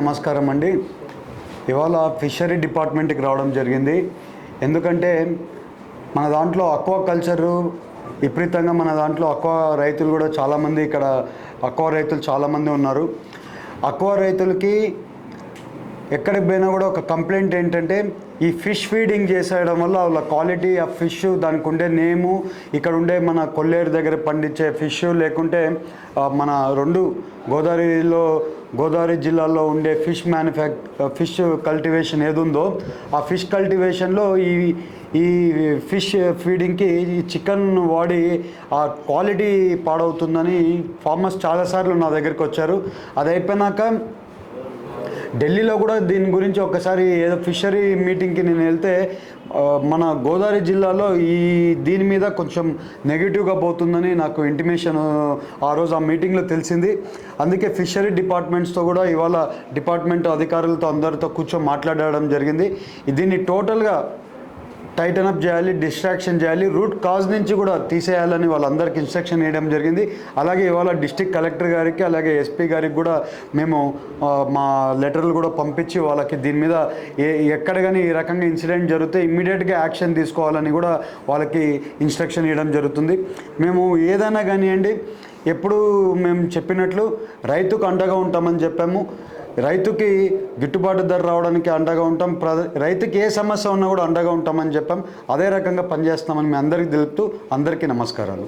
నమస్కారం అండి. ఇవాళ ఫిషరీ డిపార్ట్మెంట్కి రావడం జరిగింది. ఎందుకంటే మన దాంట్లో అక్వా కల్చరు విపరీతంగా మన దాంట్లో అక్వా రైతులు కూడా చాలామంది ఇక్కడ అక్వా రైతులు చాలామంది ఉన్నారు. అక్వా రైతులకి ఎక్కడికి పోయినా కూడా ఒక కంప్లైంట్ ఏంటంటే ఈ ఫిష్ ఫీడింగ్ చేసేయడం వల్ల వాళ్ళ క్వాలిటీ ఆ ఫిష్ దానికి ఉండే నేము ఇక్కడ ఉండే మన కొల్లేరు దగ్గర పండించే ఫిష్ లేకుంటే మన రెండు గోదావరిలో గోదావరి జిల్లాలో ఉండే ఫిష్ మ్యానుఫ్యాక్ ఫిష్ కల్టివేషన్ ఏది ఉందో ఆ ఫిష్ కల్టివేషన్లో ఈ ఈ ఫిష్ ఫీడింగ్కి ఈ చికెన్ వాడి ఆ క్వాలిటీ పాడవుతుందని ఫార్మర్స్ చాలాసార్లు నా దగ్గరికి వచ్చారు. అది అయిపోయినాక ఢిల్లీలో కూడా దీని గురించి ఒకసారి ఏదో ఫిషరీ మీటింగ్కి నేను వెళ్తే మన గోదావరి జిల్లాలో ఈ దీని మీద కొంచెం నెగిటివ్గా పోతుందని నాకు ఇంటిమేషన్ ఆ రోజు ఆ మీటింగ్లో తెలిసింది. అందుకే ఫిషరీ డిపార్ట్మెంట్స్తో కూడా ఇవాళ డిపార్ట్మెంట్ అధికారులతో అందరితో కూర్చొని మాట్లాడడం జరిగింది. దీన్ని టోటల్గా టైటన్ అప్ చేయాలి డిస్ట్రాక్షన్ చేయాలి రూట్ కాజ్ నుంచి కూడా తీసేయాలని వాళ్ళందరికీ ఇన్స్ట్రక్షన్ ఇవ్వడం జరిగింది. అలాగే ఇవాళ డిస్టిక్ కలెక్టర్ గారికి అలాగే ఎస్పీ గారికి కూడా మేము మా లెటర్లు కూడా పంపించి వాళ్ళకి దీని మీద ఏ ఎక్కడ కానీ ఈ రకంగా ఇన్సిడెంట్ జరిగితే ఇమ్మీడియట్గా యాక్షన్ తీసుకోవాలని కూడా వాళ్ళకి ఇన్స్ట్రక్షన్ ఇవ్వడం జరుగుతుంది. మేము ఏదైనా కానివ్వండి ఎప్పుడు మేము చెప్పినట్లు రైతుకు అండగా ఉంటామని చెప్పాము. రైతుకి గిట్టుబాటు ధర రావడానికి అండగా ఉంటాం ప్ర రైతుకి ఏ సమస్య ఉన్నా కూడా అండగా ఉంటామని చెప్పాం. అదే రకంగా పనిచేస్తామని మీ అందరికీ తెలుపుతూ అందరికీ నమస్కారాలు.